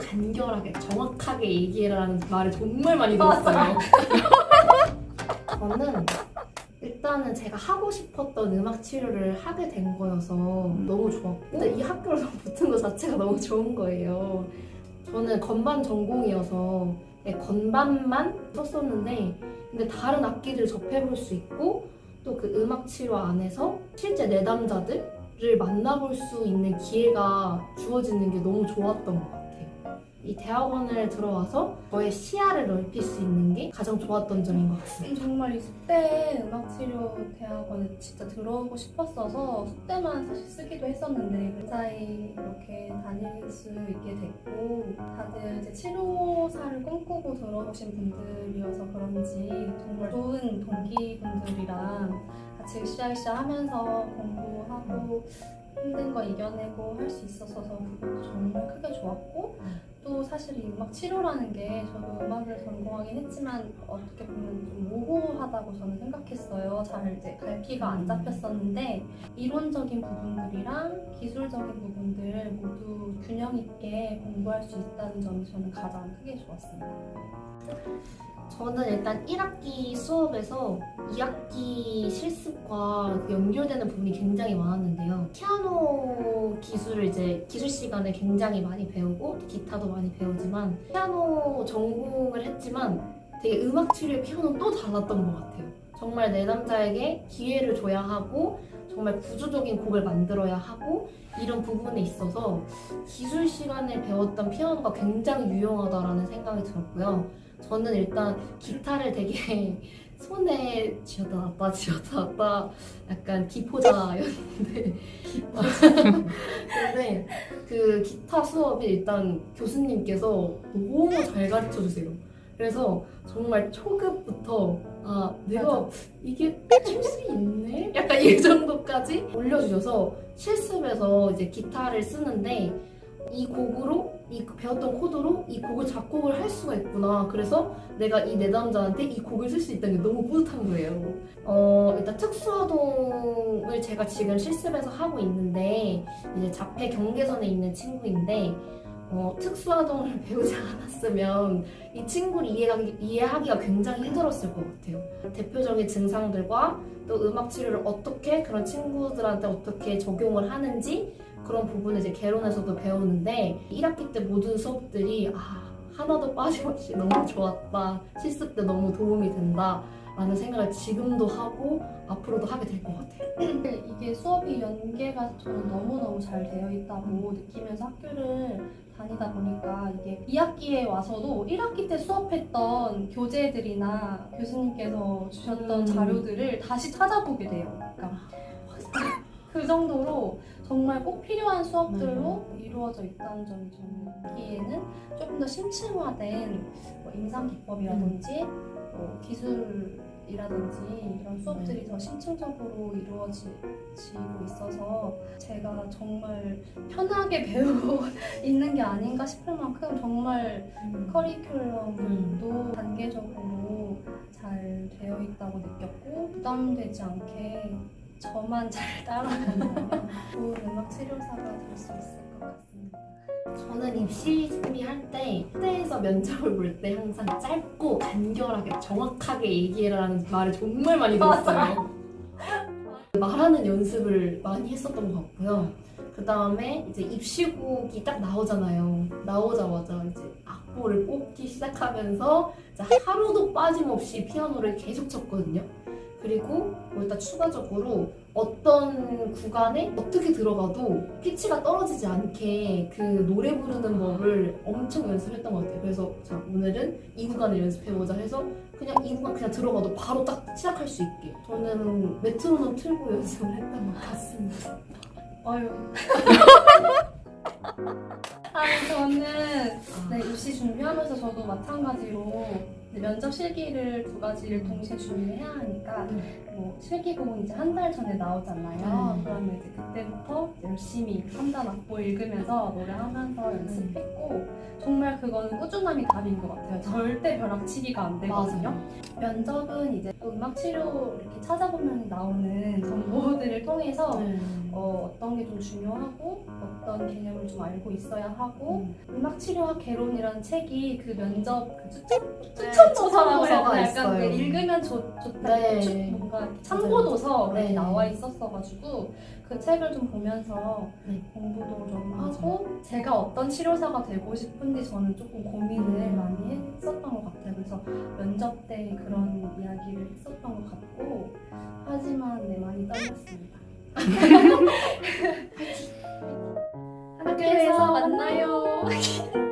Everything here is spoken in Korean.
간결하게 정확하게 얘기해라라는 말을 정말 많이 들었어요. 저는 일단은 제가 하고 싶었던 음악 치료를 하게 된 거여서 너무 좋았고 근데 이 학교를 붙은 것 자체가 너무 좋은 거예요. 저는 건반 전공이어서 네, 건반만 썼었는데 근데 다른 악기들 접해볼 수 있고 또 그 음악 치료 안에서 실제 내담자들을 만나볼 수 있는 기회가 주어지는 게 너무 좋았던 것 같아요. 이 대학원을 들어와서 저의 시야를 넓힐 수 있는 게 가장 좋았던 점인 것 같습니다. 정말 이 숙대 음악치료 대학원에 진짜 들어오고 싶었어서 숙대만 사실 쓰기도 했었는데 그 사이 이렇게 다닐 수 있게 됐고 다들 이제 치료사를 꿈꾸고 들어오신 분들이어서 그런지 정말 좋은 동기분들이랑 같이 으쌰으쌰 하면서 공부하고 힘든 거 이겨내고 할 수 있어서 정말 크게 좋았고 또 사실 이 음악 치료라는 게 저도 음악을 전공하긴 했지만 어떻게 보면 좀 모호하다고 저는 생각했어요. 잘 이제 갈피가 안 잡혔었는데 이론적인 부분들이랑 기술적인 부분들 모두 균형 있게 공부할 수 있다는 점이 저는 가장 크게 좋았습니다. 저는 일단 1학기 수업에서 2학기 실습과 그 연결되는 부분이 굉장히 많았는데요. 피아노 기술을 이제 기술 시간에 굉장히 많이 배우고 기타도 많이 배우지만 피아노 전공을 했지만 되게 음악 치료의 피아노는 또 달랐던 것 같아요. 정말 내 남자에게 기회를 줘야 하고 정말 구조적인 곡을 만들어야 하고 이런 부분에 있어서 기술 시간에 배웠던 피아노가 굉장히 유용하다라는 생각이 들었고요. 저는 일단 기타를 되게 손에 쥐었다 놨다 쥐었다 놨다 약간 기포자였는데 근데 그 기타 수업이 일단 교수님께서 너무 잘 가르쳐 주세요. 그래서 정말 초급부터 아 내가 이게 칠 수 있네? 약간 이 정도까지 올려주셔서 실습에서 이제 기타를 쓰는데 이 곡으로 이 배웠던 코드로 이 곡을 작곡을 할 수가 있구나. 그래서 내가 이 내담자한테 이 곡을 쓸 수 있다는 게 너무 뿌듯한 거예요. 어, 일단 특수화동을 제가 지금 실습에서 하고 있는데 이제 자폐 경계선에 있는 친구인데 어, 특수화동을 배우지 않았으면 이 친구를 이해하기, 이해하기가 굉장히 힘들었을 것 같아요. 대표적인 증상들과 또 음악 치료를 어떻게 그런 친구들한테 어떻게 적용을 하는지 그런 부분을 이제 개론에서도 배우는데 1학기 때 모든 수업들이 아 하나도 빠짐없이 너무 좋았다 실습 때 너무 도움이 된다 라는 생각을 지금도 하고 앞으로도 하게 될 것 같아요 이게 수업이 연계가 저는 너무너무 잘 되어 있다고 느끼면서 학교를 다니다 보니까 이게 2학기에 와서도 1학기 때 수업했던 교재들이나 교수님께서 주셨던 음. 자료들을 다시 찾아보게 돼요. 그러니까 그 정도로 정말 꼭 필요한 수업들로 이루어져 있다는 점이 저는 여기에는 조금 더 심층화된 뭐 임상 기법이라든지 뭐 기술이라든지 이런 수업들이 더 심층적으로 이루어지고 있어서 제가 정말 편하게 배우고 있는 게 아닌가 싶을 만큼 정말 커리큘럼도 단계적으로 잘 되어 있다고 느꼈고 부담되지 않게 저만 잘 따라가면 좋은 음악 치료사가 될 수 있을 것 같습니다. 저는 입시 준비할 때 학대에서 면접을 볼 때 항상 짧고 간결하게 정확하게 얘기해라라는 말을 정말 많이 들었어요. 말하는 연습을 많이 했었던 것 같고요. 그 다음에 이제 입시곡이 딱 나오잖아요. 나오자마자 이제 악보를 뽑기 시작하면서 하루도 빠짐없이 피아노를 계속 쳤거든요. 그리고 뭐 일단 추가적으로 어떤 구간에 어떻게 들어가도 피치가 떨어지지 않게 그 노래 부르는 법을 엄청 연습했던 것 같아요. 그래서 자 오늘은 이 구간을 연습해보자 해서 그냥 이 구간 그냥 들어가도 바로 딱 시작할 수 있게 저는 메트로놈 틀고 연습을 했던 것 같습니다. 아유. 아니 저는 네, 입시 준비하면서 저도 마찬가지로 면접 실기를 두 가지를 동시에 준비해야 하니까 뭐 실기곡은 이제 한 달 전에 나오잖아요. 음. 그러면 이제 그때부터 열심히 한단 악보 읽으면서 노래하면서 연습했고 정말 그거는 꾸준함이 답인 것 같아요. 절대 벼락치기가 안 되거든요. 면접은 이제 또 음악 치료 이렇게 찾아보면 나오는 정보들을 통해서 네. 어, 어떤 게 좀 중요하고 어떤 개념을 좀 알고 있어야 하고 음. 음악 치료학 개론이라는 책이 그 면접 그 추천 네, 추천도서라고 추천도서가? 약간 있어요. 그 읽으면 좋, 좋다 네. 추- 뭔가 이렇게 참고도서. 이렇게 네. 나와 있었어가지고 그 책을 좀 보면서 네. 공부도 좀. 하고 제가 어떤 치료사가 되고 싶은지 저는 조금 고민을 음. 많이 했었던 것 같아요. 그래서 면접 때 그런 이야기를 했었던 것 같고 하지만 네 많이 떨렸습니다. 학교에서 만나요.